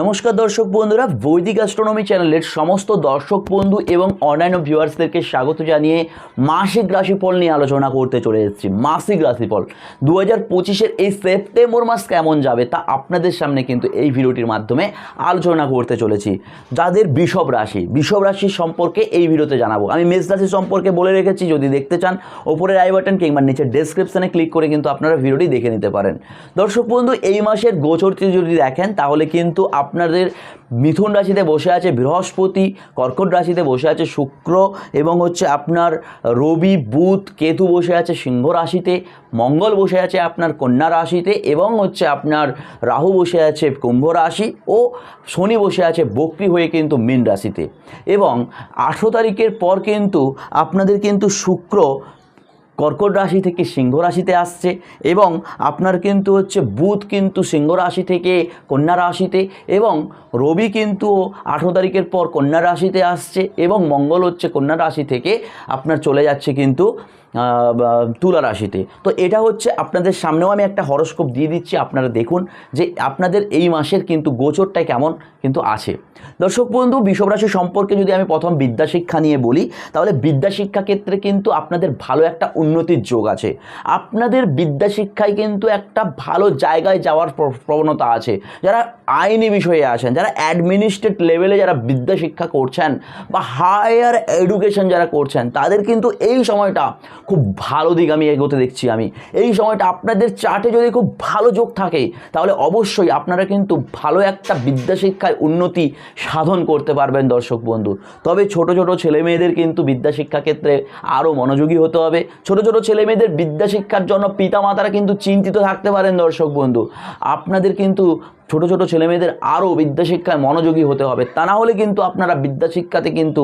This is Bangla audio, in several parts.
নমস্কার দর্শক বন্ধুরা, বৈদিক অ্যাস্ট্রোনমি চ্যানেলের সমস্ত দর্শক বন্ধু এবং অন্যান্য ভিউয়ার্সদেরকে স্বাগত জানিয়ে মাসিক রাশিফল নিয়ে আলোচনা করতে চলে এসেছি। মাসিক রাশিফল। দু হাজার পঁচিশের এই সেপ্টেম্বর মাস কেমন যাবে তা আপনাদের সামনে কিন্তু এই ভিডিওটির মাধ্যমে আলোচনা করতে চলেছি। যাদের বিষব রাশি বিষব রাশি সম্পর্কে এই ভিডিওতে জানাব। আমি মেষ রাশি সম্পর্কে বলে রেখেছি, যদি দেখতে চান, ওপরের আই বাটন কিংবা নিচের ডেসক্রিপশানে ক্লিক করে কিন্তু আপনারা ভিডিওটি দেখে নিতে পারেন। দর্শক বন্ধু, এই মাসের গোচরটি যদি দেখেন, তাহলে কিন্তু আপনাদের মিথুন রাশিতে বসে আছে বৃহস্পতি, কর্কট রাশিতে বসে আছে শুক্র এবং হচ্ছে আপনার রবি, বুধ, কেতু বসে আছে সিংহ রাশিতে, মঙ্গল বসে আছে আপনার কন্যা রাশিতে এবং হচ্ছে আপনার রাহু বসে আছে কুম্ভ রাশি ও শনি বসে আছে বক্রি হয়ে কিন্তু মীন রাশিতে এবং আঠেরো তারিখের পর কিন্তু আপনাদের কিন্তু শুক্র কর্কট রাশি থেকে সিংহ রাশিতে আসছে এবং আপনার কিন্তু হচ্ছে বুধ কিন্তু সিংহ রাশি থেকে কন্যা রাশিতে এবং রবি কিন্তু আঠেরো তারিখের পর কন্যা রাশিতে আসছে এবং মঙ্গল হচ্ছে কন্যা রাশি থেকে আপনার চলে যাচ্ছে কিন্তু তুলা রাশিতে। তো এটা হচ্ছে আপনাদের সামনেও আমি একটা হরস্কোপ দিয়ে দিচ্ছি, আপনারা দেখুন যে আপনাদের এই মাসের কিন্তু গোচরটা কেমন কিন্তু আছে। দর্শক বন্ধু বিষব রাশি সম্পর্কে যদি আমি প্রথম বিদ্যাশিক্ষা নিয়ে বলি, তাহলে বিদ্যাশিক্ষা ক্ষেত্রে কিন্তু আপনাদের ভালো একটা উন্নতির যোগ আছে। আপনাদের বিদ্যাশিক্ষায় কিন্তু একটা ভালো জায়গায় যাওয়ার প্র- প্রবণতা আছে। যারা আইনি বিষয়ে আছেন, যারা অ্যাডমিনিস্ট্রেট লেভেলে যারা বিদ্যাশিক্ষা করছেন বা হায়ার এডুকেশন যারা করছেন, তাদের কিন্তু এই সময়টা খুব ভালো দিক আমি এগোতে দেখছি আমি। এই সময়টা আপনাদের চার্টে যদি খুব ভালো যোগ থাকে, তাহলে অবশ্যই আপনারা কিন্তু ভালো একটা বিদ্যাশিক্ষায় উন্নতি সাধন করতে পারবেন দর্শক বন্ধু। তবে ছোট ছোট ছেলে মেয়েদের কিন্তু বিদ্যাশিক্ষা ক্ষেত্রে আরও মনোযোগী হতে হবে। ছোট ছোট ছেলে মেয়েদের বিদ্যাশিক্ষার জন্য পিতামাতারা কিন্তু চিন্তিত থাকতে পারেন দর্শক বন্ধু। আপনাদের কিন্তু ছোট ছোট ছেলে মেয়েদের আরও বিদ্যাশিক্ষায় মনোযোগী হতে হবে। তা না হলে কিন্তু আপনারা বিদ্যাশিক্ষাতে কিন্তু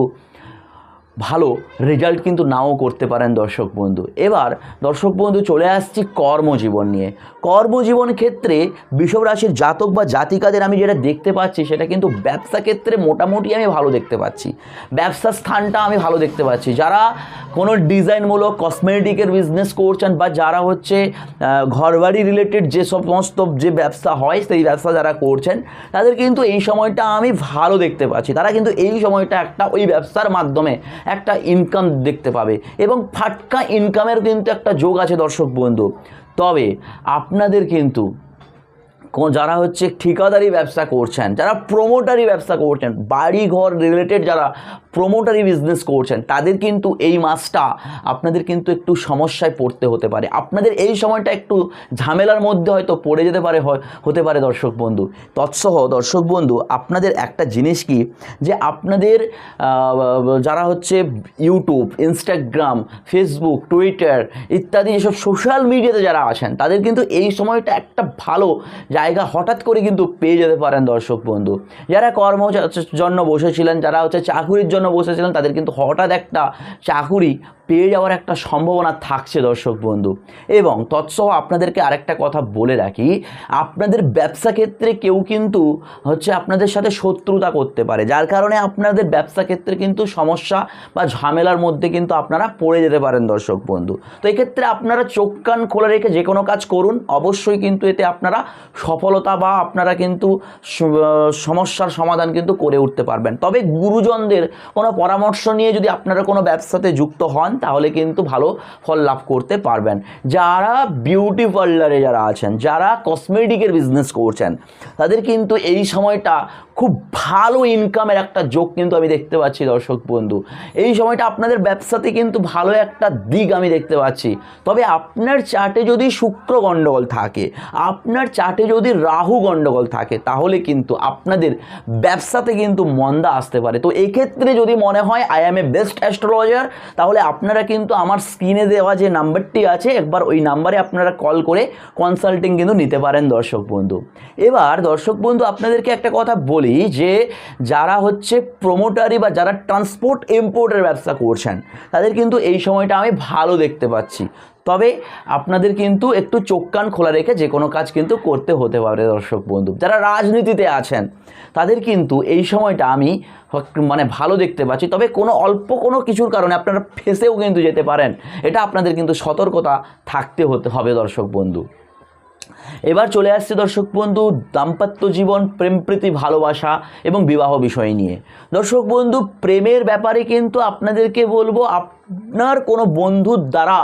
ভালো রেজাল্ট কিন্তু নাও করতে পারেন দর্শক বন্ধু। এবার দর্শক বন্ধু চলে আসছি কর্মজীবন নিয়ে। কর্মজীবন ক্ষেত্রে বিষব রাশির জাতক বা জাতিকাদের আমি যেটা দেখতে পাচ্ছি, সেটা কিন্তু ব্যবসা ক্ষেত্রে মোটামুটি আমি ভালো দেখতে পাচ্ছি। ব্যবসা স্থানটা আমি ভালো দেখতে পাচ্ছি। যারা কোনো ডিজাইনমূলক কসমেটিকের বিজনেস করছেন বা যারা হচ্ছে ঘরবাড়ি রিলেটেড যে সমস্ত যে ব্যবসা হয়, সেই ব্যবসা যারা করছেন, তাদের কিন্তু এই সময়টা আমি ভালো দেখতে পাচ্ছি। তারা কিন্তু এই সময়টা একটা ওই ব্যবসার মাধ্যমে একটা ইনকাম দেখতে পাবে এবং ফাটকা ইনকামের কিন্তু একটা যোগ আছে দর্শক বন্ধু। তবে আপনাদের কিন্তু যারা হচ্ছে ঠিকাদারি ব্যবসা করছেন, যারা প্রোমোটারি ব্যবসা করছেন বাড়ি ঘর রিলেটেড যারা প্রোমোটারি বিজনেস করছেন, তাদের কিন্তু এই মাসটা আপনাদের কিন্তু একটু সমস্যায় পড়তে হতে পারে। আপনাদের এই সময়টা একটু ঝামেলার মধ্যে হয়তো পড়ে যেতে পারে হতে পারে দর্শক বন্ধু। তৎসহ দর্শক বন্ধু, আপনাদের একটা জিনিস কি? যে আপনাদের যারা হচ্ছে ইউটিউব ইনস্টাগ্রাম ফেসবুক টুইটার ইত্যাদি যেসব সোশ্যাল মিডিয়াতে যারা আছেন তাদের কিন্তু এই সময়টা একটা ভালো জায়গা হঠাৎ করে কিন্তু পেয়ে যেতে পারেন দর্শক বন্ধু। যারা কর্ম জন্য বসেছিলেন যারা হচ্ছে চাকুরির জন্য বসেছিলেন তাদের কিন্তু হঠাৎ একটা চাকুরি পেয়ে যাওয়ার একটা সম্ভাবনা থাকছে, দর্শক বন্ধু। এবং তৎসহ আপনাদেরকে আরেকটা কথা বলে রাখি, আপনাদের ব্যবসা ক্ষেত্রে কেউ কিন্তু হচ্ছে আপনাদের সাথে শত্রুতা করতে পারে। যার কারণে আপনাদের ব্যবসা ক্ষেত্রে কিন্তু সমস্যা বা ঝামেলার মধ্যে কিন্তু আপনারা পড়ে যেতে পারেন, দর্শক বন্ধু। তো এক্ষেত্রে আপনারা চোখ কান খোলা রেখে যে কোনো কাজ করুন। অবশ্যই কিন্তু এতে আপনারা সফলতা বা আপনারা কিন্তু সমস্যার সমাধান কিন্তু করে উঠতে পারবেন। তবে গুরুজনদের কোনো পরামর্শ নিয়ে যদি আপনারা কোনো ব্যবসাতে যুক্ত হন তাহলে কিন্তু ভালো ফল লাভ করতে পারবেন। যারা বিউটি পার্লারে যারা আছেন, যারা কসমেটিকের বিজনেস করছেন, তাদের কিন্তু এই সময়টা খুব ভালো ইনকামের একটা যোগ কিন্তু আমি দেখতে পাচ্ছি দর্শক বন্ধু। এই সময়টা আপনাদের ব্যবসাতে কিন্তু ভালো একটা দিক আমি দেখতে পাচ্ছি। তবে আপনার চার্টে যদি শুক্র গণ্ডগোল থাকে, আপনার চার্টে যদি রাহু গণ্ডগোল থাকে, তাহলে কিন্তু আপনাদের ব্যবসাতে কিন্তু মন্দা আসতে পারে। তো এক্ষেত্রে যদি মনে হয় I am a best astrologer তাহলে আপনারা কিন্তু আমার স্ক্রিনে দেওয়া যে নাম্বারটি আছে, একবার ওই নাম্বারে আপনারা কল করে কনসাল্টিং কিন্তু নিতে পারেন দর্শক বন্ধু। এবার দর্শক বন্ধু, আপনাদেরকে একটা কথা বলি যে, যারা হচ্ছে প্রোমোটারি বা যারা ট্রান্সপোর্ট ইম্পোর্টের ব্যবসা করছেন, তাদের কিন্তু এই সময়টা আমি ভালো দেখতে পাচ্ছি। তবে আপনাদের কিন্তু একটু চোখ কান খোলা রেখে যে কোনো কাজ কিন্তু করতে হতে পারে, দর্শক বন্ধু। যারা রাজনীতিতে আছেন, তাদের কিন্তু এই সময়টা আমি মানে ভালো দেখতে পাচ্ছি। তবে কোনো অল্প কোনো কিছুর কারণে আপনারা ফেসেও কিন্তু যেতে পারেন। এটা আপনাদের কিন্তু সতর্কতা থাকতে হতে হবে, দর্শক বন্ধু। এবার চলে আসছে, দর্শক বন্ধু, দাম্পত্য জীবন, প্রেম প্রীতি, ভালোবাসা এবং বিবাহ বিষয় নিয়ে। দর্শক বন্ধু, প্রেমের ব্যাপারে কিন্তু আপনাদেরকে বলব আপনার কোনো বন্ধুর দ্বারা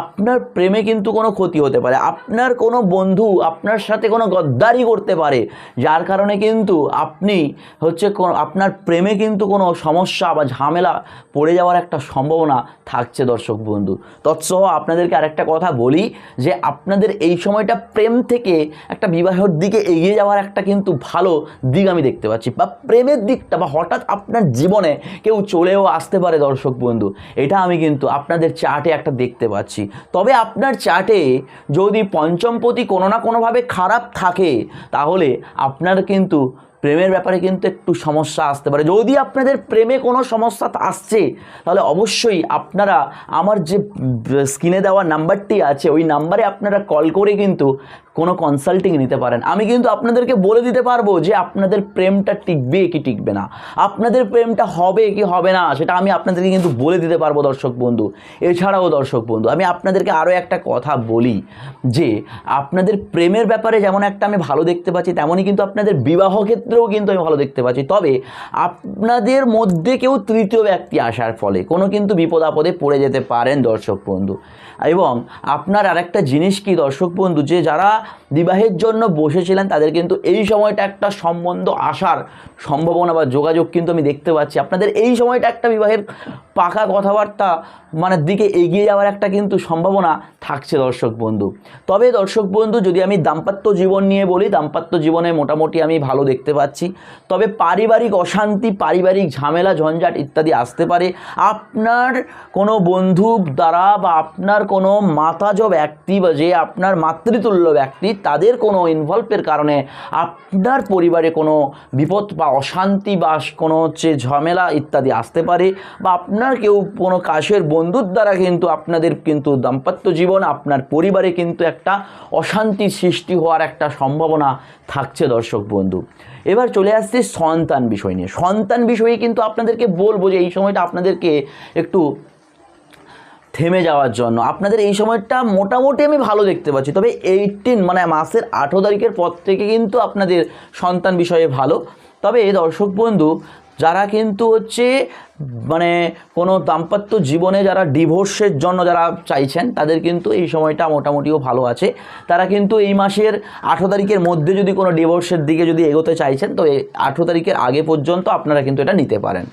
আপনার প্রেমে কিন্তু কোনো ক্ষতি হতে পারে। আপনার কোনো বন্ধু আপনার সাথে কোনো গদ্দারি করতে পারে, যার কারণে কিন্তু আপনি হচ্ছে আপনার প্রেমে কিন্তু কোনো সমস্যা বা ঝামেলা পড়ে যাওয়ার একটা সম্ভাবনা থাকছে দর্শক বন্ধু। তৎসহ আপনাদেরকে আরেকটা কথা বলি যে আপনাদের এই সময়টা প্রেম থেকে একটা বিবাহের দিকে এগিয়ে যাওয়ার একটা কিন্তু ভালো দিক আমি দেখতে পাচ্ছি বা প্রেমের দিকটা বা হঠাৎ আপনার জীবনে কেউ চলেও আসতে পারে দর্শক বন্ধু। এটা আমি কিন্তু আপনাদের চার্টে একটা দেখতে পাচ্ছি। তবে আপনার চার্টে যদি পঞ্চমপতি কোনো না কোনোভাবে খারাপ থাকে, তাহলে আপনার কিন্তু প্রেমের ব্যাপারে কিন্তু একটু সমস্যা আসতে পারে। যদি আপনাদের প্রেমে কোনো সমস্যা আসছে, তাহলে অবশ্যই আপনারা আমার যে স্ক্রিনে দেওয়া নাম্বারটি আছে, ওই নাম্বারে আপনারা কল করে কিন্তু কোনো কনসাল্টিং নিতে পারেন। আমি কিন্তু আপনাদেরকে বলে দিতে পারব যে আপনাদের প্রেমটা টিকবে কি টিকবে না। আপনাদের প্রেমটা হবে কি হবে না, সেটা আমি আপনাদেরকে কিন্তু বলে দিতে পারব দর্শক বন্ধু। এছাড়াও দর্শক বন্ধু, আমি আপনাদেরকে আরও একটা কথা বলি যে, আপনাদের প্রেমের ব্যাপারে যেমন একটা আমি ভালো দেখতে পাচ্ছি, তেমনই কিন্তু আপনাদের বিবাহ ক্ষেত্রেও কিন্তু আমি ভালো দেখতে পাচ্ছি। তবে আপনাদের মধ্যে কেউ তৃতীয় ব্যক্তি আসার ফলে কোনো কিন্তু বিপদ আপদে পড়ে যেতে পারেন দর্শক বন্ধু। এবং আপনার আরেকটা জিনিস কি, দর্শক বন্ধু, যে যারা বিবাহের জন্য বসেছিলেন, তাদের কিন্তু এই সময়টা একটা সম্বন্ধ আসার সম্ভাবনা বা যোগাযোগ কিন্তু আমি দেখতে পাচ্ছি। আপনাদের এই সময়টা একটা বিবাহের পাকা কথাবার্তা মানে দিকে এগিয়ে যাওয়ার একটা কিন্তু সম্ভাবনা থাকছে, দর্শক বন্ধু। তবে, দর্শক বন্ধু, যদি আমি দাম্পত্য জীবন নিয়ে বলি, দাম্পত্য জীবনে মোটামুটি আমি ভালো দেখতে পাচ্ছি। তবে পারিবারিক অশান্তি, পারিবারিক ঝামেলা, ঝঞ্ঝাট ইত্যাদি আসতে পারে। আপনার কোনো বন্ধু দ্বারা বা আপনার কোনো মাতাজ ব্যক্তি বা যে আপনার মাতৃতুল্য ব্যক্তি, তাদের কোনো ইনভলভের কারণে আপনার পরিবারে কোনো বিপদ বা অশান্তি বা কোনো হচ্ছে ঝামেলা ইত্যাদি আসতে পারে বা আপনার কেউ কোনো কাশের বন্ধুর দ্বারা কিন্তু আপনাদের কিন্তু দাম্পত্য জীবন, আপনার পরিবারে কিন্তু একটা অশান্তি সৃষ্টি হওয়ার একটা সম্ভাবনা থাকছে দর্শক বন্ধু। এবার চলে আসছি সন্তান বিষয় নিয়ে। সন্তান বিষয়ে কিন্তু আপনাদেরকে বলব যে এই সময়টা আপনাদেরকে একটু থেমে যাওয়ার জন্য। আপনাদের এই সময়টা মোটামুটি আমি ভালো দেখতে পাচ্ছি। তবে এইটিন মানে মাসের আঠেরো তারিখের পর থেকে কিন্তু আপনাদের সন্তান বিষয়ে ভালো। তবে দর্শক বন্ধু, যারা কিন্তু হচ্ছে মানে কোনো দাম্পত্য জীবনে যারা ডিভোর্সের জন্য যারা চাইছেন, তাদের কিন্তু এই সময়টা মোটামুটিও ভালো আছে। তারা কিন্তু এই মাসের আঠেরো তারিখের মধ্যে যদি কোনো ডিভোর্সের দিকে যদি এগোতে চাইছেন তো এই আঠেরো তারিখের আগে পর্যন্ত আপনারা কিন্তু এটা নিতে পারেন।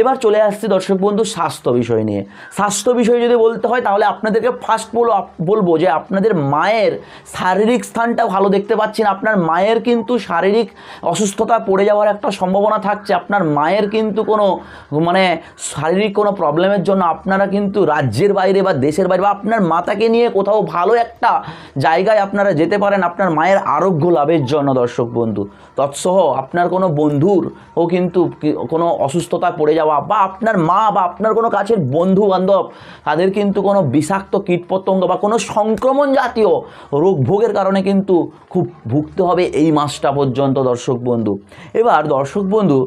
এবার চলে আসছে দর্শক বন্ধু, স্বাস্থ্য বিষয় নিয়ে। স্বাস্থ্য বিষয় যদি বলতে হয়, তাহলে আপনাদেরকে ফার্স্ট বলো বলব যে আপনাদের মায়ের শারীরিক স্থানটা ভালো দেখতে পাচ্ছেন আপনার মায়ের কিন্তু শারীরিক অসুস্থতা পড়ে যাওয়ার একটা সম্ভাবনা থাকছে। আপনার মায়ের কিন্তু কোনো মানে শারীরিক কোনো প্রবলেমের জন্য আপনারা কিন্তু রাজ্যের বাইরে বা দেশের বাইরে বা আপনার মাতাকে নিয়ে কোথাও ভালো একটা জায়গায় আপনারা যেতে পারেন। আপনার মায়ের আরোগ্য লাভের জন্য দর্শক বন্ধু। তৎসহ আপনার কোনো বন্ধুর ও কিন্তু কোনো অসুস্থতা পড়ে যাওয়া বা আপনার মা বা আপনার কোনো কাছের বন্ধু বান্ধব তাদের কিন্তু কোনো বিষাক্ত কীটপতঙ্গ বা কোনো সংক্রমণ জাতীয় রোগ ভোগের কারণে কিন্তু খুব ভুগতে হবে এই মাসটা পর্যন্ত দর্শক বন্ধু। এবার দর্শক বন্ধু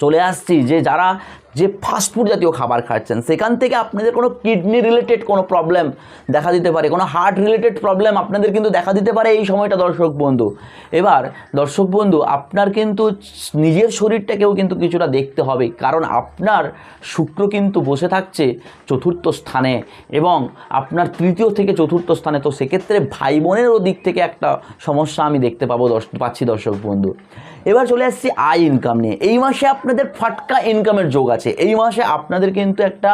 চলে আসছি যে যারা যে ফাস্টফুড জাতীয় খাবার খাচ্ছেন, সেখান থেকে আপনাদের কোনো কিডনি রিলেটেড কোনো প্রবলেম দেখা দিতে পারে, কোনো হার্ট রিলেটেড প্রবলেম আপনাদের কিন্তু দেখা দিতে পারে এই সময়টা দর্শক বন্ধু। এবার দর্শক বন্ধু, আপনার কিন্তু নিজের শরীরটাকেও কিন্তু কিছুটা দেখতে হবে, কারণ আপনার শুক্র কিন্তু বসে থাকছে চতুর্থ স্থানে এবং আপনার তৃতীয় থেকে চতুর্থ স্থানে। তো সেক্ষেত্রে ভাই বোনেরও দিক থেকে একটা সমস্যা আমি দেখতে পাবো দর্শ- পাচ্ছি দর্শক বন্ধু। এবার চলে আসছি আয় ইনকাম নিয়ে। এই মাসে আপনাদের ফাটকা ইনকামের যোগ আছে। এই মাসে আপনাদের কিন্তু একটা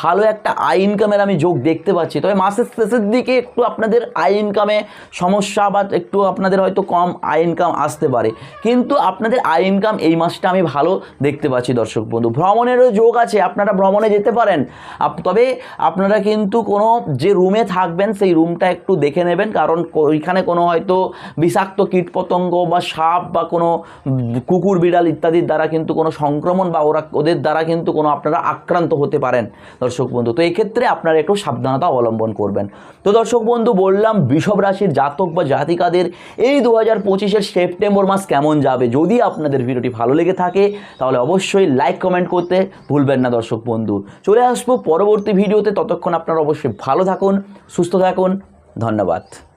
ভালো একটা আয় ইনকামের আমি যোগ দেখতে পাচ্ছি। তবে মাসের শেষের দিকে একটু আপনাদের আয় ইনকামে সমস্যা বা একটু আপনাদের হয়তো কম আয় ইনকাম আসতে পারে। কিন্তু আপনাদের আয় ইনকাম এই মাসটা আমি ভালো দেখতে পাচ্ছি দর্শক বন্ধু। ভ্রমণেরও যোগ আছে, আপনারা ভ্রমণে যেতে পারেন। তবে আপনারা কিন্তু কোনো যে রুমে থাকবেন, সেই রুমটা একটু দেখে নেবেন। কারণ ওইখানে কোনো হয়তো বিষাক্ত কীটপতঙ্গ বা সাপ বা কোনো কুকুর, বিড়াল ইত্যাদির দ্বারা কিন্তু কোনো সংক্রমণ বা ওরা ওদের দ্বারা কিন্তু কোনো আপনারা আক্রান্ত হতে পারেন। দর্শক বন্ধু, তো এই ক্ষেত্রে আপনারা একটু সাবধানতা অবলম্বন করবেন। তো দর্শক বন্ধু, বললাম বৃষভ রাশির জাতক বা জাতিকাদের এই দু হাজার পঁচিশের সেপ্টেম্বর মাস কেমন যাবে? যদি আপনাদের ভিডিওটি ভালো লেগে থাকে, তাহলে অবশ্যই লাইক, কমেন্ট করতে ভুলবেন না দর্শক বন্ধু। চলে আসব পরবর্তী ভিডিওতে, ততক্ষণ আপনারা অবশ্যই ভালো থাকুন, সুস্থ থাকুন, ধন্যবাদ।